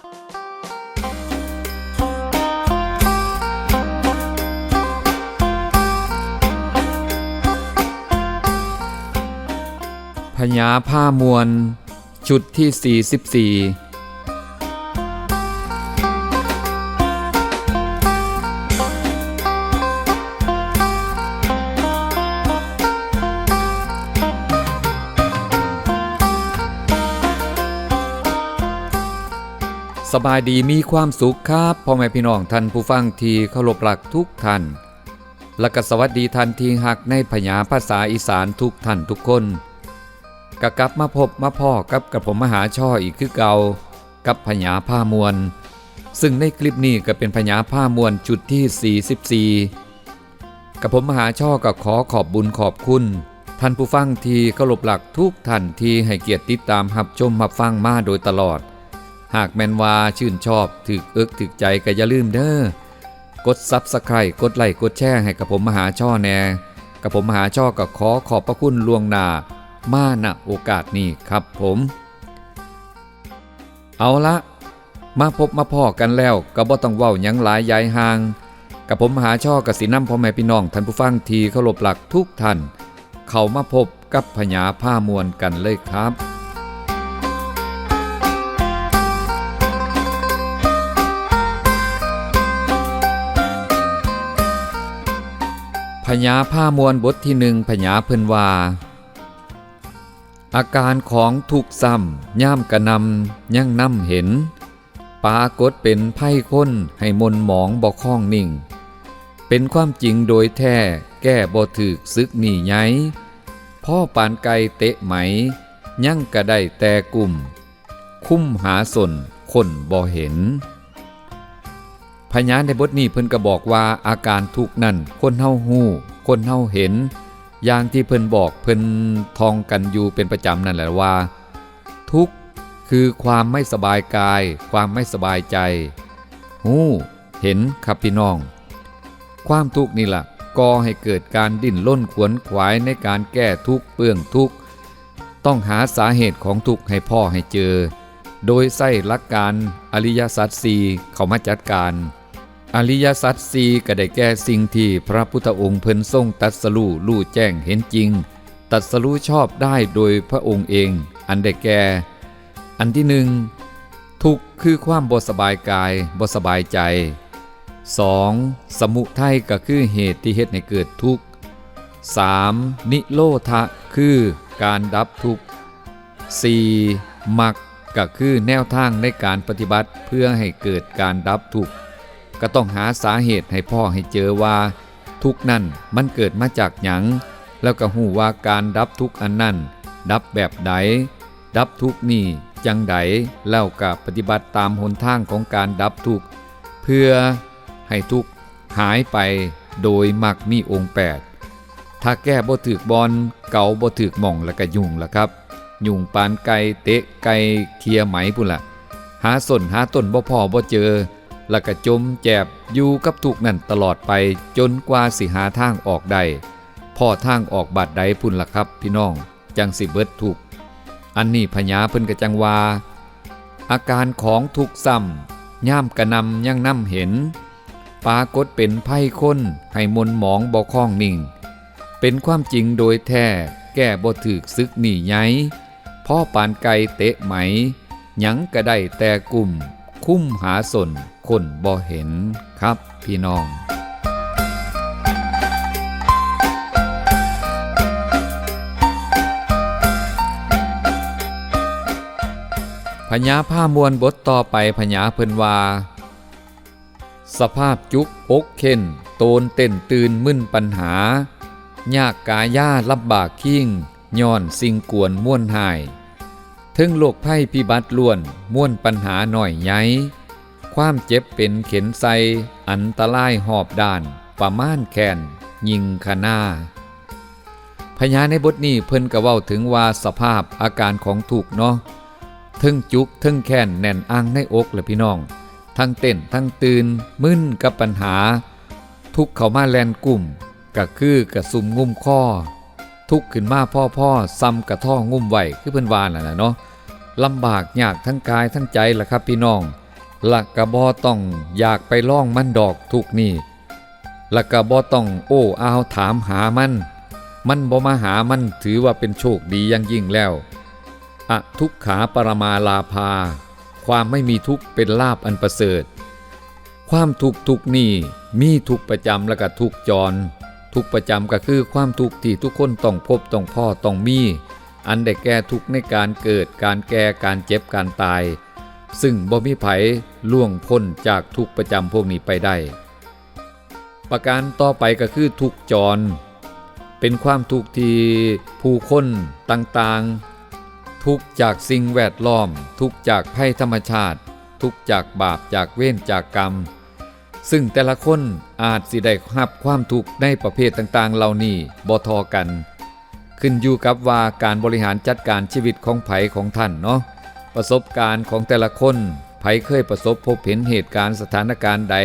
พญาผ้ามวล ชุดที่ 44 สบายดีมีความสุขครับพ่อแม่พี่น้องท่านผู้ฟังที่เคารพรักทุกท่าน และก็สวัสดีท่านที่หักในพญาภาษาอีสานทุกท่านทุกคนกะกลับมาพบมาพ่อกับกับผมมหาช่ออีกคือเก่ากับพญาผ้ามวล ซึ่งในคลิปนี้ก็เป็นพญาผ้ามวลจุดที่ 44กับผมมหาช่อก็ขอขอบบุญขอบคุณ ท่านผู้ฟังที่เคารพหลักทุกท่านที่ให้เกียรติติดตามรับชมรับฟังมาโดยตลอด หากแมนว่าชื่นชอบถึกเอิกถึกใจก็อย่าลืมเด้อกดซับสไครต์กดไลค์กดแชร์ให้กับผมมหาช่อแน่กับผมมหาช่อก็ขอขอบพระคุณล่วงหน้ามาณโอกาสนี้ครับผม เอาละมาพบมาพ่อกันแล้วก็บ่ต้องเว้ายังหลายยายห่าง กับผมมหาช่อกับสีน้ำพ่อแม่พี่น้องท่านผู้ฟังทีเคารพหลักทุกท่าน เข้ามาพบกับพญาผ้ามวลกันเลยครับ พญาผ้ามวลบทที่หนึ่งพญาเพิ่นว่า อาการของทุกซ้ำย่ามกระนำยั่งน้ำเห็น ปากฏเป็นไพ่ค้นให้มนหมองบ่คล้องนิ่ง เป็นความจริงโดยแท้แก้บ่ถึกซึกหนีไงพ่อปานไกเตะไหม ยั่งกระได้แต่กลุ่ม คุ้มหาสนคนบ่เห็น พญานในบทนี้เพิ่นก็บอกว่าอาการทุกข์นั่นคนเฮาฮู้คนเฮาเห็น อย่างที่เพิ่นบอกเพิ่นทองกันอยู่เป็นประจำนั่นแหละว่า ทุกข์คือความไม่สบายกาย ความไม่สบายใจฮู้เห็นครับพี่น้อง ความทุกข์นี่ล่ะก่อให้เกิดการดิ้นล้นขวนขวายในการแก้ทุกข์เปื้องทุกข์ต้องหาสาเหตุของทุกข์ให้พ่อให้เจอ โดยใส่หลักการอริยสัจสี่เข้ามาจัดการ อริยสัจสี่ก็ได้แก่สิ่งที่พระพุทธองค์เพิ่นทรงตรัสรู้รู้แจ้งเห็นจริงตรัสรู้ชอบได้โดยพระองค์เอง อันได้แก่ อันที่หนึ่งทุกข์คือความบสบายกายบสบายใจ 2. สมุทัยก็คือเหตุที่เฮ็ดให้เกิดทุกข์ 3. นิโรธะคือการดับทุกข์ 4. มรรคก็คือแนวทางในการปฏิบัติเพื่อให้เกิดการดับทุกข์ ก็ต้องหาสาเหตุให้พ่อให้เจอว่า ทุกข์นั่นมันเกิดมาจากหยังแล้วก็หูว่าการดับทุกข์อันนั้นดับแบบใดดับทุกข์นี่จังใดแล้วก็ปฏิบัติตามหนทางของการดับทุกข์เพื่อให้ทุกข์หายไปโดยมักมีองค์แปดถ้าแก้บ่ถึกบอลเก่าบ่ถึกหม่องแล้วก็ยุ่งละครับ ยุ่งปานไก่เตะไก่เคลียไหมพุ่นละหาส่นหาต้นบ่พอบ่เจอ แล้วก็จมแจบอยู่กับทุกนั่นตลอดไปจนกว่าสิหาทางออกได้พ่อทางออกบาดใดพุ่นละครับ พี่น้อง จังสิเบิดทุกอันนี้พญาเพิ่นกระจังวาอาการของทุกซ้ำย่ามกระนำยังน้ำเห็นปากฏเป็นไพ่ค้นให้มนหมองบ่คล้องนิ่ง เป็นความจริงโดยแท้แก้บ่ถึกซึกหนีไงพ่อปานไก่เตะไหม หยังก็ได้แต่กลุ่ม คุ้มหาสน คนบ่เห็นครับพี่น้องพญาผ้ามวลบทต่อไปพญาเพิ่นว่า สภาพจุกอกเข็นโตนเต้นตื่นมึนปัญหา ยากกายาลำบากขิ้งย้อนสิ่งกวนม่วนหาย ถึงโลกไพ่พิบัติล้วนม่วนปัญหาหน่อยใหญ่ ความเจ็บเป็นเข็นใสอันตรายหอบด้าน ประมาณแขนยิงขนาพญาในบทนี้เพิ่นกะเว้าถึงว่าสภาพอาการของถูกเนาะทึ่งจุกทึ่งแค้นแน่นอ่างในอกเลยพี่น้อง ทั้งเต้นทั้งตื่นมึนกับปัญหา ทุกเขามาแลนกลุ่มก็คือกะซุมงุ่มข้อ ทุกขึ้นมาพ่อพ่อซ้ำกระท่องุ่มไหวคือเพิ่นวานน่ะนะเนาะลำบากยากทั้งกายทั้งใจล่ะครับพี่น้อง ละกะบ่ต้องอยากไปล่องมันดอกทุกนี่ละกะบ่ต้องโอ้อาวถามหามัน มันบ่มาหามันถือว่าเป็นโชคดียังยิ่งแล้วอะทุกขาปรมาลาภา ความไม่มีทุกข์เป็นลาบอันประเสริฐ ความทุกทุกนี่มีทุกประจำและก็ทุกจร ทุกประจำก็คือความทุกข์ที่ทุกคนต้องพบต้องพ่อต้องมี อันได้แก่ทุกในการเกิดการแก่การเจ็บการตาย ซึ่งบ่มีไผล่วงพ้นจากทุกประจำพวกนี้ไปได้ ประการต่อไปก็คือทุกจร เป็นความทุกข์ที่ผู้คนต่างๆ ทุกจากสิ่งแวดล้อม ทุกจากภัยธรรมชาติ ทุกจากบาปจากเวรจากกรรม ซึ่งแต่ละคนอาจสิได้รับความทุกข์ในประเภทต่างๆ เหล่านี้บ่ทอกัน ขึ้นอยู่กับว่าการบริหารจัดการชีวิตของไผของท่านเนาะ ประสบการณ์ของแต่ละคนไผเคยประสบพบเห็นเหตุการณ์สถานการณ์ใด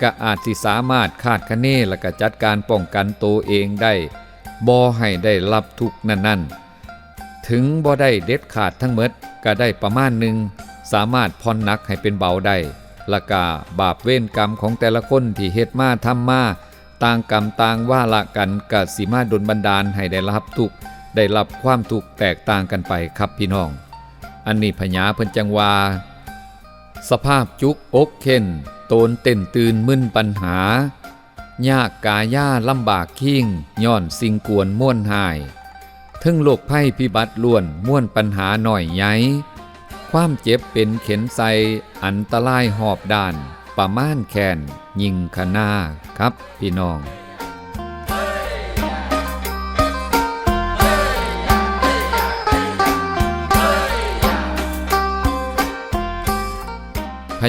ก็อาจสิสามารถคาดคะเนและก็จัดการป้องกันตัวเองได้บ่ให้ได้รับทุกข์นั่นถึงบ่ได้เด็ดขาดทั้งหมดก็ได้ประมาณหนึ่งสามารถผ่อนนักให้เป็นเบาได้ละกาบาปเวรกรรมของแต่ละคนที่เฮ็ดมาทำมาต่างกรรมต่างว่าละกันกะสิมาดลบันดาลให้ได้รับทุกได้รับความทุกแตกต่างกันไปครับพี่น้อง อันนี้พญาเพิ่นจังว่า สภาพจุกอกเข็นโตนเต้นตื่นมึนปัญหา ยากกาย่าลำบากขิงย้อนสิ่งกวนม่วนหายทึงโลกภัยพิบัติล้วนม่วนปัญหาหน่อยใหญ่ความเจ็บเป็นเข็นใสอันตรายหอบด้าน ประมาณแขนยิงขนาครับพี่น้อง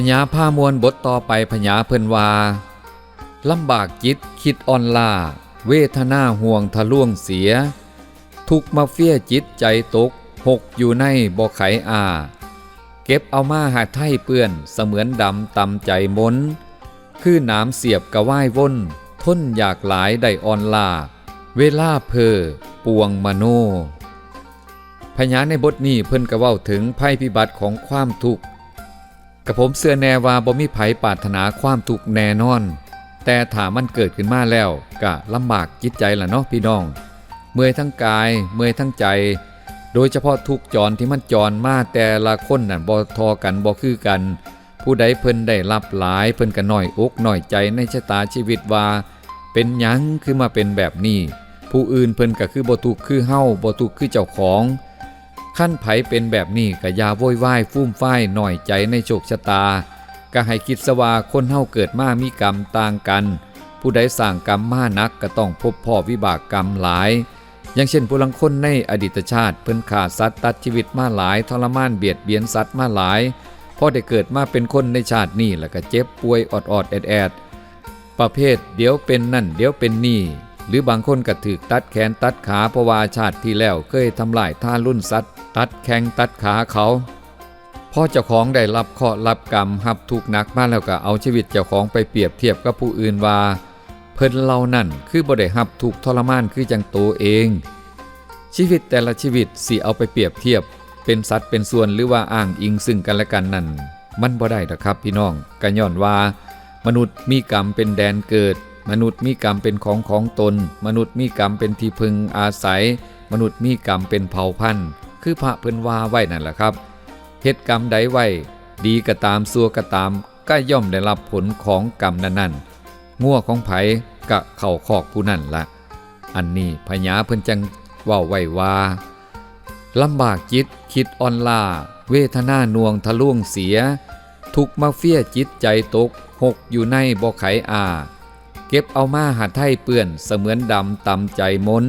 ญาผ้ามวลบทต่อไปพญาเพิ่นว่าลำบากจิตคิดอ่อนลาเวทนาห่วงทะล่วงเสีย ทุกมาเฟียจิตใจตก หกอยู่ในบ่อไขอา เก็บเอามาหาไทยเปื้อนเสมือนดำตำใจมน คือนามเสียบกะว่ายวนทนอยากหลายได้อ่อนลาเวลาเพอปวงมโนพญาในบทนี้เพิ่นกะเว้าถึงภัยพิบัติของความทุกข์ กับผมเสื้อแน่วาบ่มีไผปรารถนาความทุกข์แน่นอน แต่ถ้ามันเกิดขึ้นมาแล้วก็ลำบากจิตใจล่ะเนาะพี่น้อง เมื่อยทั้งกาย เมื่อยทั้งใจ โดยเฉพาะทุกจรที่มันจรมาแต่ละคนน่ะบ่ทอกันบ่คือกัน ผู้ใดเพิ่นได้รับหลายเพิ่นก็น้อยอกน้อยใจในชะตาชีวิตว่า เป็นหยังคือมาเป็นแบบนี้ ผู้อื่นเพิ่นก็คือบ่ทุกข์คือเฮาบ่ทุกข์คือเจ้าของ ขั้นไผเป็นแบบนี้ก็อย่าโวยวายฟุ่มฝ้ายหน่อยใจในโชคชะตา ก็ให้คิดสว่าคนเฮาเกิดมามีกรรมต่างกัน ผู้ใดสร้างกรรมมานักก็ต้องพบพ่อวิบากกรรมหลาย อย่างเช่นผู้ลังคนในอดีตชาติเพิ่นขาดสัตว์ตัดชีวิตมาหลายทรมานเบียดเบียนสัตว์มาหลายพอได้เกิดมาเป็นคนในชาตินี้แล้วก็เจ็บป่วยออดๆแอดๆประเภทเดี๋ยวเป็นนั่นเดี๋ยวเป็นนี่ หรือบางคนก็ถูกตัดแขนตัดขาเพราะว่าชาติที่แล้วเคยทำลายท่ารุ่นสัตว์ ตัดแข้งตัดขาเขาพ่อเจ้าของได้รับเคราะรับกรรมหับทุกหนักมาแล้วก็เอาชีวิตเจ้าของไปเปรียบเทียบกับผู้อื่นว่า เพิ่นเรานั่นคือบ่ได้หับทุกทรมานคือจังโตเอง ชีวิตแต่ละชีวิตสิเอาไปเปรียบเทียบ เป็นสัตว์เป็นส่วนหรือว่าอ้างอิงซึ่งกันและกันนั่นมันบ่ได้ดอกครับพี่น้องกันย้อนว่า มนุษย์มีกรรมเป็นแดนเกิด มนุษย์มีกรรมเป็นของของตน มนุษย์มีกรรมเป็นที่พึงอาศัย มนุษย์มีกรรมเป็นเผ่าพันธุ์ คือพระเพิ่นว่าไว้นั่นแหละครับเหตุกรรมใดไว้ ดีก็ตามซัวก็ตาม ก็ย่อมได้รับผลของกรรมนั้นๆงัวของไผกะเข่าคอกผู้นั่นละอันนี้พญาเพิ่นจังว้าไว้ว่าลำบากจิตคิดอ่อนลาเวทนานวงทะล่วงเสีย ทุกมาเฟียจิตใจตกหกอยู่ในบ่อไขอา เก็บเอามาหาไทยเปื้อนเสมือนดำตำใจมน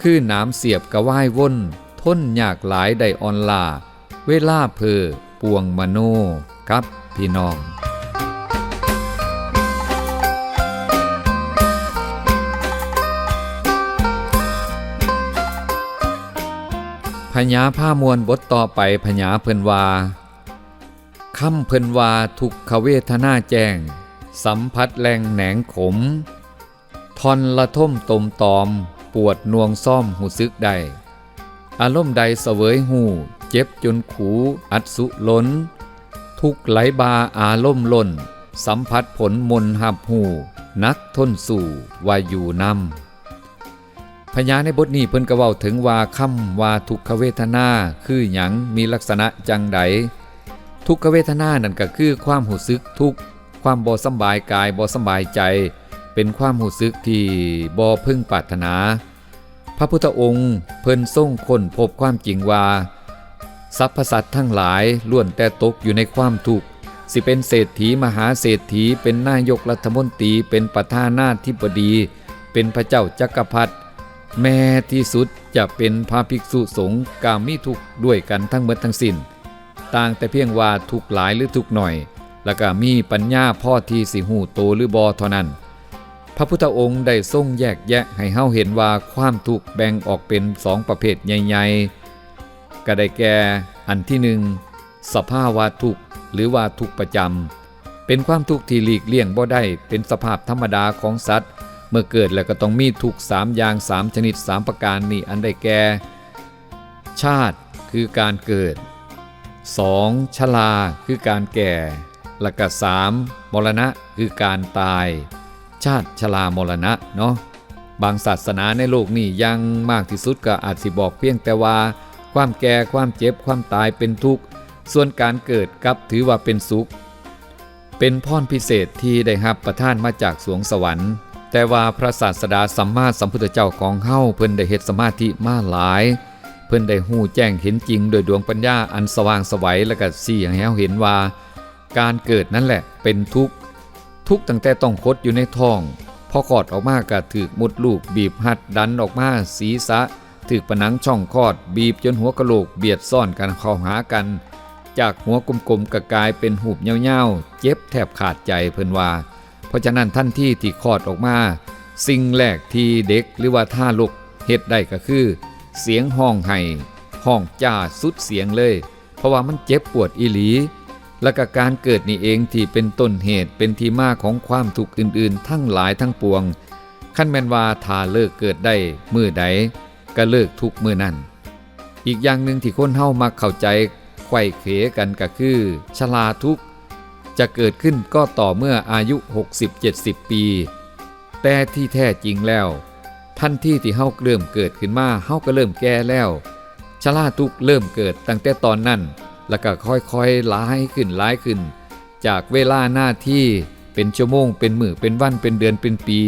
คือนามเสียบกระว่ายว่นท้นยากหลายไดอ่อนลา เวลาเพอปวงมโนครับพี่น้องพญาผ้ามวลบทต่อไปพญาเพิ่นวาคำเพิ่นวาทุกขเวทนาแจ้ง สัมผัสแรงแหนงขม ทอนละท่มตมตอม ปวดนวงซ่อมหูซึกได้อารมณ์ใดเสวยหู เจ็บจนขูอัดสุล้น ทุกไหลบาอารมณ์ล้น สัมผัสผลมนหับหู นักทนสู่วาอยู่นำพญาในบทนี้เพิ่นก็เว้าถึงว่าคำว่าทุกขเวทนา คือหยังมีลักษณะจังใดทุกขเวทนานั่นก็คือความหูซึกทุก ความบ่สบายกายบ่สบายใจ เป็นความหูซึกที่บ่พึ่งปรารถนา พระพุทธองค์เพิ่นทรงคนพบความจริงว่าสรรพสัตว์ทั้งหลายล้วนแต่ตกอยู่ในความทุกข์สิเป็นเศรษฐีมหาเศรษฐี เป็นนายกรัฐมนตรีเป็นประธานาธิบดี เป็นพระเจ้าจักรพรรดิแม้ที่สุดจะเป็นพระภิกษุสงฆ์กามีทุกข์ด้วยกันทั้งหมดทั้งสิ้น ต่างแต่เพียงว่าทุกข์หลายหรือทุกข์หน่อย แล้วก็มีปัญญาพ่อที่สิหูโตหรือบอเท่านั้น พระพุทธองค์ได้ทรงแยกแยะให้เฮาเห็นว่าความทุกข์แบ่งออกเป็นสองประเภทใหญ่ๆก็ได้แก่อันที่หนึ่งสภาวะทุกข์หรือว่าทุกข์ประจำเป็นความทุกข์ที่หลีกเลี่ยงบ่ได้เป็นสภาพธรรมดาของสัตว์ เมื่อเกิดแล้วก็ต้องมีทุกข์สามอย่างสามชนิดสามประการนี่อันได้แก่ชาติคือการเกิด 2. ชราคือการแก่ และก็3มมรณะคือการตาย ชาติชรามรณะเนาะบางศาสนาในโลกนี้ยังมากที่สุดก็อาจสิบอกเพียงแต่ว่า ความแก่ความเจ็บความตายเป็นทุกข์ส่วนการเกิดกับถือว่าเป็นสุข เป็นพรพิเศษที่ได้รับประทานมาจากสวงสวรรค์ แต่ว่าพระศาสดาสัมมาสัมพุทธเจ้าของเฮาเพิ่นได้เฮ็ดสมาธิมาหลาย เพิ่นได้หู้แจ้งเห็นจริงโดยดวงปัญญาอันสว่างสวัยและก็สี่ให้เฮาเห็นว่า การเกิดนั่นแหละเป็นทุกข์ ทุกข์ตั้งแต่ต้องคดอยู่ในท้อง พอคลอดออกมาก็ถูกมุดลูกบีบหัดดันออกมาศีรษะถูกผนังช่องคลอดบีบจนหัวกะโหลกเบียดซ่อนกันเข้าหากัน จากหัวกลมๆก็กลายเป็นหูบเหี่ยวๆเจ็บแทบขาดใจเพิ่นว่า เพราะฉะนั้นท่านที่ที่คลอดออกมา สิ่งแรกที่เด็กหรือว่าท่าลูกเฮ็ดได้ก็คือ เสียงห้องไห้ห้องจ้าสุดเสียงเลย เพราะว่ามันเจ็บปวดอีหลี และกการเกิดนี่เองที่เป็นต้นเหตุเป็นที่มาของความทุกข์อื่นๆ ทั้งหลายทั้งปวงขั้นแมนว่าถ้าเลิกเกิดได้มือใดก็เลิกทุกมือนั่นอีกอย่างหนึ่งที่คนเฮามักเข้าใจไขว้เขกันก็คือชราทุกจะเกิดขึ้นก็ต่อเมื่ออายุ 60-70 ปี แต่ที่แท้จริงแล้วทันที่ที่เฮาเริ่มเกิดขึ้นมาเฮาก็เริ่มแก่แล้วชราทุกเริ่มเกิดตั้งแต่ตอนนั้น แล้วก็ค่อยๆร้ายขึ้นร้ายขึ้น จากเวลาหน้าที่เป็นชั่วโมง เป็นมือเป็นวันเป็นเดือนเป็นปี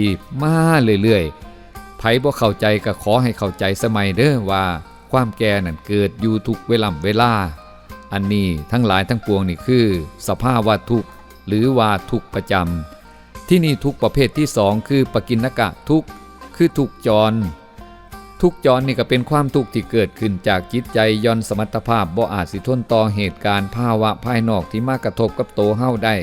มาเรื่อยๆไผบ่เข้าใจก็ขอให้เข้าใจสมัยเด้อว่า ความแก่นั่นเกิดอยู่ทุกเวลาเวลา อันนี้ทั้งหลายทั้งปวงนี่คือ สภาวะทุกข์หรือว่าทุกข์ประจำที่นี่ทุกประเภทที่สองคือปกินกะทุกข์คือทุกจร ทุกข์จรนี่ก็เป็นความทุกข์ที่เกิดขึ้นจากจิตใจย่อนสมรรถภาพบ่อาจสิทนต่อเหตุการณ์ภาวะภายนอกที่มากระทบกับโตเฮาได้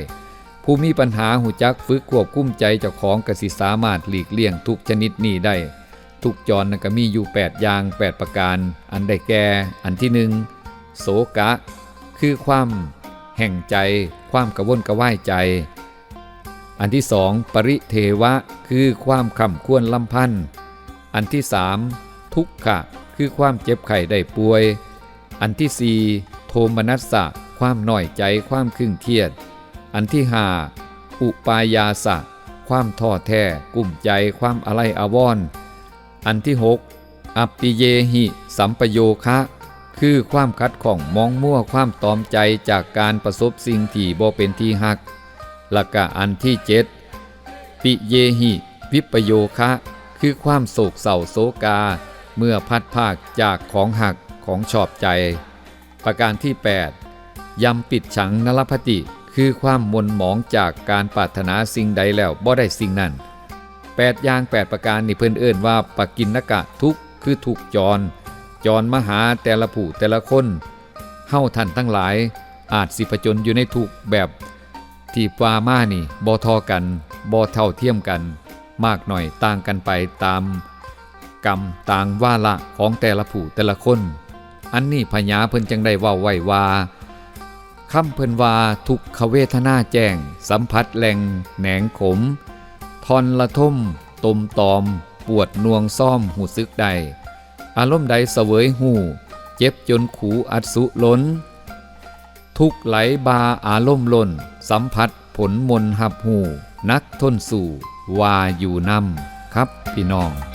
ผู้มีปัญหาหูจักฝึกควบคุมใจเจ้าของกสิสามารถหลีกเลี่ยงทุกชนิดนี้ได้ ทุกจรนั่นก็มีอยู่ 8 อย่าง 8 ประการ อันได้แก่ อันที่หนึ่งโศกะ คือความแห่งใจ ความกระวนกระว่ายใจ อันที่สองปริเทวะ คือความขำควรลำพันธ์อันที่สาม ทุกขะ คือความเจ็บไข้ได้ป่วย อันที่สี่โทมนัสสะ ความหน่อยใจความคึ่งเครียด อันที่ห้าอุปายาสะ ความท้อแท้กุ้มใจความอะไรอาวรณ์อันที่หกอัปปิเยหิ สัมปโยคะ คือความคัดของมองมั่วความตอมใจจากการประสบสิ่งที่บ่เป็นที่หักละก็อันที่เจ็ดปิเยหิ วิปโยคะ คือความโศกเศร้าโศกา เมื่อพัดภาคจากของหักของชอบใจ ประการที่ 8ยำปิดฉังนรพติคือความมนหมองจากการปรารถนาสิ่งใดแล้วบ่ได้สิ่งนั้น 8 อย่าง 8 ประการนี่เพิ่นเอิ้นว่าปกินนกะทุกคือถูกจร จรมหาแต่ละผู้แต่ละคนเฮาท่านทั้งหลาย อาจสิผจญอยู่ในทุกแบบที่ปามานี่บ่ทอกันบ่เท่าเทียมกัน มากหน่อยต่างกันไปตาม กรรมต่างว่าละของแต่ละผู้แต่ละคน อันนี้พญาเพิ่นจังได้ว่าไว้ว่าคำเพิ่นว่าทุกขเวทนาแจ้ง สัมผัสแหลงแหนงขม ทอนละทมตมตอม ปวดนวงซ่อมหูซึกใด อารมณ์ใดเสวยหู เจ็บจนขูอัดสุล้น ทุกไหลบาอารมณ์ล้น สัมผัสผลมนหับหู นักทนสู่ วาอยู่นำครับพี่น้อง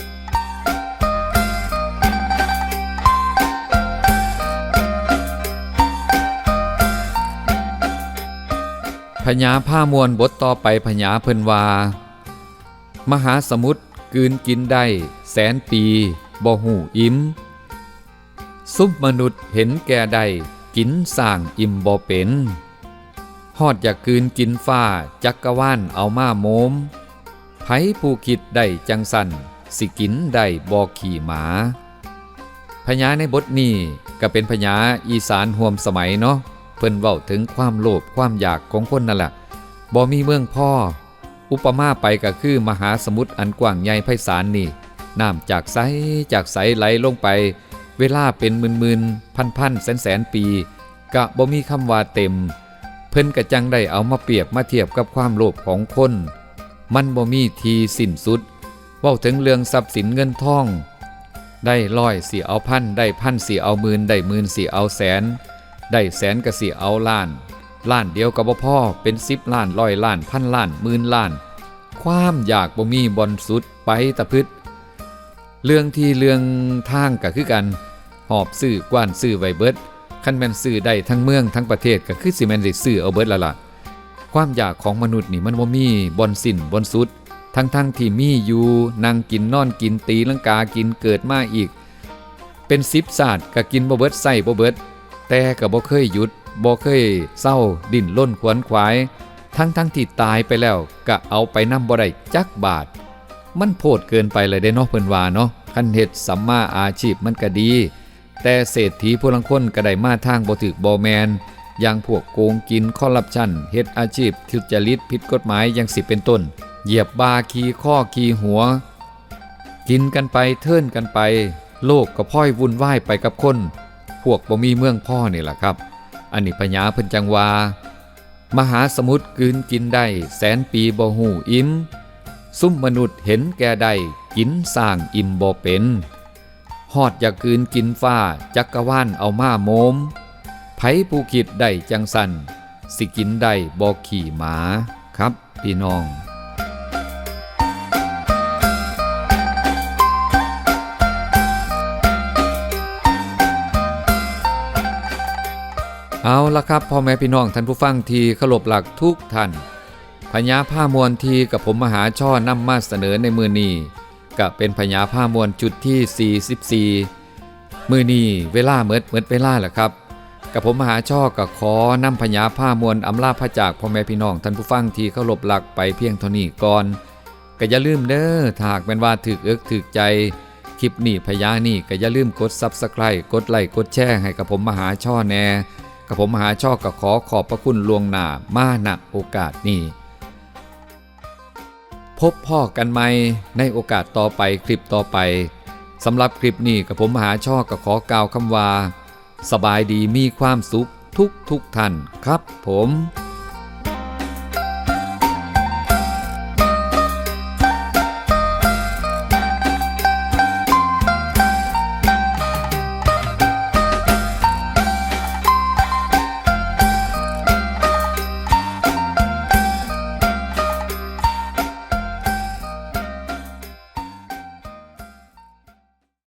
พญาผ้ามวลบทต่อไปพญาเพิ่นว่า มหาสมุทรกืนกินได้ แสนปีบ่หูอิ่มซุปมนุษย์เห็นแก่ได้กินสร้างอิ่มบ่เป็นฮอดอยากคืนกินฟ้าจักกะว่านเอามาโมมไผผู้คิดได้จังสันสิกินได้บ่ขี่หมาพญาในบทนี้ก็เป็นพญาอีสานห่วมสมัยเนาะ เพิ่นเว้าถึงความโลภความอยากของคนนั่นแหละบ่มีเมืองพ่อ อุปมาไปก็คือมหาสมุทรอันกว้างใหญ่ไพศาลนี่น้ำจากใสจากใสไหลลงไป เวลาเป็นหมื่นๆพันๆแสนแสนๆปีกะบ่มีคำว่าเต็ม เพิ่นกะจังได้เอามาเปรียบมาเทียบกับความโลภของคน มันบ่มีทีสิ้นสุดเว้าถึงเรื่องทรัพย์สินเงินทอง ได้ร้อยสี่เอาพันได้พันสี่เอาหมื่นได้หมื่นสี่เอาแสน ได้แสนก็สี่เอาล้าน ล้านเดียวกับพ่อเป็นสิบล้านร้อยล้านพันล้านหมื่นล้าน ความอยากบ่มีบอนสุดไปตะพึดเรื่องที่เรื่องทางก็คือกัน หอบซื้อกว้านซื้อไวเบิร์ดคันแม่นซื้อได้ทั้งเมืองทั้งประเทศก็คือสิแมนได้ซื้อเอาเบิดละล่ะความอยากของมนุษย์นี่มันบ่มีบอนสิ้นบอนสุด ทั้งทั้งที่มีอยู่นั่งกินนอนกินตีลังกากินเกิดมาอีก เป็นสิบศาสตร์ก็กินบ่เบิร์ดใส่บ่เบิร์ด แต่ก็บ่เคยหยุดบ่เคยเศร้าดิ้นล้นขวนขวาย ทั้งทั้งที่ตายไปแล้วก็เอาไปนำบ่ได้จักบาท มันโพดเกินไปเลยได้เนาะเพิ่นว่าเนาะคันเฮ็ดสัมมาอาชีพมันก็ดี แต่เศรษฐีผู้ลังคนก็ได้มาทางบ่ถึกบ่แมนอย่างพวกโกงกินคอร์รัปชันเฮ็ดอาชีพทุจริตผิดกฎหมายอย่างสิเป็นต้น เหยียบบาคีข้อคีหัว กินกันไปเทินกันไป โลกก็พ่อยวุ่นวายไปกับคน พวกบ่มีเมืองพ่อนี่แหละครับ อันนี้พญาเพิ่นจังวามหาสมุทรกืนกินได้แสนปีบ่หูอิ่มซุ่มมนุษย์เห็นแก่ได้กินสร้างอิ่มบ่เป็นฮอดอยากกืนกินฟ้าจักกะว่านเอามาโมมไผผู้คิดได้จังสันสิกินได้บ่ขี่หมาครับพี่น้อง เอาละครับพ่อแม่พี่น้องท่านผู้ฟังที่เคารพหลักทุกท่านพญาผ้ามวลทีกับผมมหาช่อนำมาเสนอในมือนี้ก็เป็นพญาผ้ามวลจุดที่ 44 มือนี้เวลาเมิดเมิดเวลาแหละครับ กับผมมหาช่อก็ขอนำพญาผ้ามวลอำลาพระจากพ่อแม่พี่น้องท่านผู้ฟังที่เคารพหลักไปเพียงเท่านี้ก่อนก็อย่าลืมเด้อถากเป็นว่าถึกเอิกถึกใจ คลิปนี้พญานี่ก็อย่าลืมกด Subscribe กดไลค์กดแชร์ให้กับผมมหาช่อแน่ กับผมมหาช่อก็ขอขอบพระคุณลวงหน้ามาหนักโอกาสนี้ พบพ่อกันไหมในโอกาสต่อไปคลิปต่อไปสำหรับคลิปนี้กับผมมหาช่อก็ขอกล่าวคำว่า สบายดีมีความสุขทุกทุกท่านครับผม